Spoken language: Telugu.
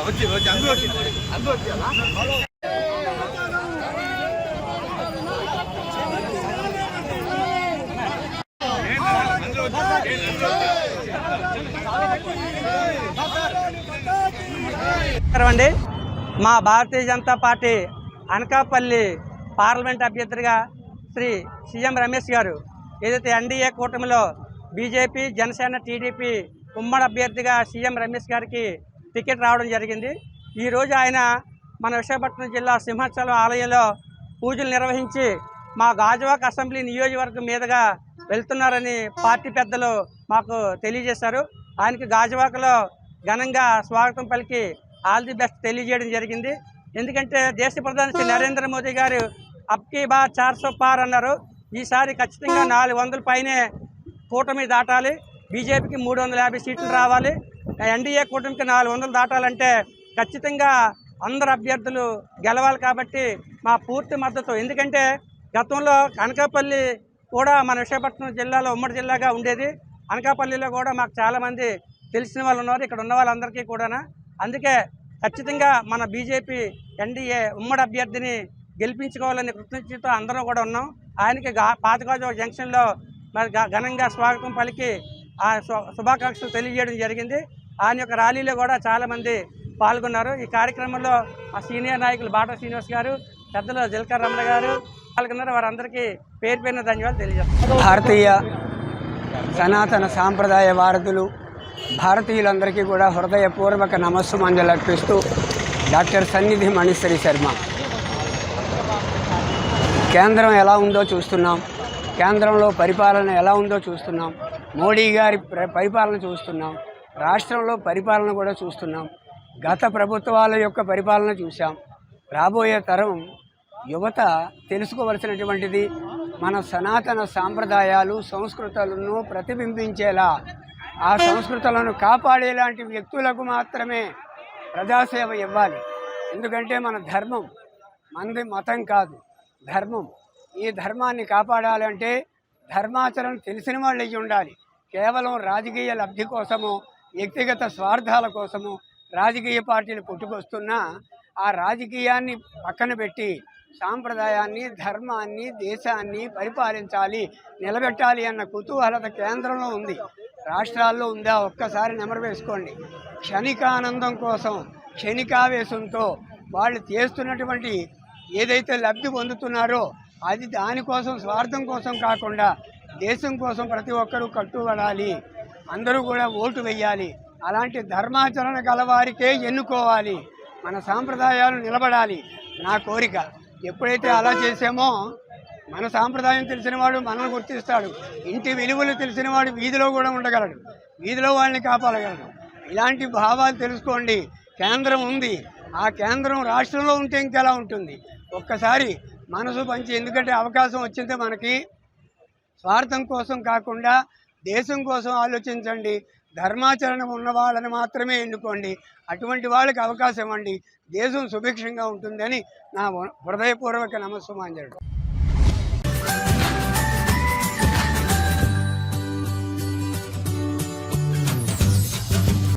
వచ్చి వచ్చి అందరూ వచ్చి అందరూ వచ్చి అండి మా భారతీయ జనతా పార్టీ అనకాపల్లి పార్లమెంట్ అభ్యర్థిగా శ్రీ సీఎం రమేష్ గారు ఏదైతే ఎన్డీఏ కూటమిలో బీజేపీ జనసేన టీడీపీ ఉమ్మడి అభ్యర్థిగా సీఎం రమేష్ గారికి టికెట్ రావడం జరిగింది. ఈరోజు ఆయన మన విశాఖపట్నం జిల్లా సింహాచలం ఆలయంలో పూజలు నిర్వహించి మా గాజువాక అసెంబ్లీ నియోజకవర్గం మీదుగా వెళ్తున్నారని పార్టీ పెద్దలు మాకు తెలియజేశారు. ఆయనకి గాజువాకలో ఘనంగా స్వాగతం పలికి ఆల్ ది బెస్ట్ తెలియజేయడం జరిగింది. ఎందుకంటే దేశ ప్రధాని శ్రీ నరేంద్ర మోదీ గారు అప్కి బా చార్ సో పార్ అన్నారు. ఈసారి ఖచ్చితంగా నాలుగు వందల పైనే కూటమి దాటాలి. బీజేపీకి మూడు వందల యాభై సీట్లు రావాలి. ఎన్డీఏ కూటమికి నాలుగు వందలు దాటాలంటే ఖచ్చితంగా అందరు అభ్యర్థులు గెలవాలి కాబట్టి మా పూర్తి మద్దతు. ఎందుకంటే గతంలో అనకాపల్లి కూడా మన విశాఖపట్నం జిల్లాలో ఉమ్మడి జిల్లాగా ఉండేది. అనకాపల్లిలో కూడా మాకు చాలామంది తెలిసిన వాళ్ళు ఉన్నారు ఇక్కడ ఉన్న వాళ్ళందరికీ కూడా అందుకే ఖచ్చితంగా మన బీజేపీ ఎన్డీఏ ఉమ్మడి అభ్యర్థిని గెలిపించుకోవాలని కృతజ్ఞతతో అందరం కూడా ఉన్నాం. ఆయనకి గా పాతగాజు జంక్షన్లో మరి ఘ- ఘనంగా స్వాగతం పలికి ఆ శుభాకాంక్షలు తెలియజేయడం జరిగింది. ఆయన యొక్క ర్యాలీలో కూడా చాలామంది పాల్గొన్నారు. ఈ కార్యక్రమంలో ఆ సీనియర్ నాయకులు బాటా శ్రీనివాస్ గారు పెద్దలు జిల్కర్ రమణ గారు పాల్గొన్నారు. వారందరికీ పేరు పేరున ధన్యవాదాలు తెలియజేస్తారు భారతీయ సనాతన సాంప్రదాయ వారధులు భారతీయులందరికీ కూడా హృదయపూర్వక నమస్సుమంజలు అర్పిస్తూ డాక్టర్ సన్నిధి మణిశ్వరి శర్మ. కేంద్రం ఎలా ఉందో చూస్తున్నాం. కేంద్రంలో పరిపాలన ఎలా ఉందో చూస్తున్నాం. మోడీ గారి పరిపాలన చూస్తున్నాం. రాష్ట్రంలో పరిపాలన కూడా చూస్తున్నాం. గత ప్రభుత్వాల యొక్క పరిపాలన చూసాం రాబోయే తరం యువత తెలుసుకోవలసినటువంటిది మన సనాతన సాంప్రదాయాలు సంస్కృతులను ప్రతిబింబించేలా ఆ సంస్కృతులను కాపాడేలాంటి వ్యక్తులకు మాత్రమే ప్రజాసేవ ఇవ్వాలి. ఎందుకంటే మన ధర్మం మంది మతం కాదు ధర్మం. ఈ ధర్మాన్ని కాపాడాలంటే ధర్మాచరణ తెలిసిన వాళ్ళు ఉండాలి. కేవలం రాజకీయ లబ్ధి కోసము వ్యక్తిగత స్వార్థాల కోసము రాజకీయ పార్టీలు పుట్టుకొస్తున్నా ఆ రాజకీయాన్ని పక్కన పెట్టి సాంప్రదాయాన్ని ధర్మాన్ని దేశాన్ని పరిపాలించాలి నిలబెట్టాలి అన్న కుతూహలత కేంద్రంలో ఉంది. రాష్ట్రాల్లో ఉందా? ఒక్కసారి నెమరు వేసుకోండి. క్షణికానందం కోసం క్షణికావేశంతో వాళ్ళు చేస్తున్నటువంటి ఏదైతే లబ్ధి పొందుతున్నారో అది దానికోసం స్వార్థం కోసం కాకుండా దేశం కోసం ప్రతి ఒక్కరూ కట్టుబడాలి. అందరూ కూడా ఓటు వేయాలి అలాంటి ధర్మాచరణ గలవారికే ఎన్నుకోవాలి. మన సాంప్రదాయాలు నిలబడాలి. నా కోరిక. ఎప్పుడైతే అలా చేసామో మన సాంప్రదాయం తెలిసినవాడు మనల్ని గుర్తిస్తాడు. ఇంటి విలువలు తెలిసినవాడు వీధిలో కూడా ఉండగలడు. వీధిలో వాళ్ళని కాపాడగలడు. ఇలాంటి భావాలు తెలుసుకోండి. కేంద్రం ఉంది. ఆ కేంద్రం రాష్ట్రంలో ఉంటే ఇంకెలా ఉంటుంది? ఒక్కసారి మనసు పంచి ఎందుకంటే అవకాశం వచ్చింది మనకి. స్వార్థం కోసం కాకుండా దేశం కోసం ఆలోచించండి. ధర్మాచరణ ఉన్న వాళ్ళని మాత్రమే ఎన్నుకోండి. అటువంటి వాళ్ళకి అవకాశం ఇవ్వండి. దేశం సుభిక్షంగా ఉంటుందని నా హృదయపూర్వక నమస్సుమాంజలుడు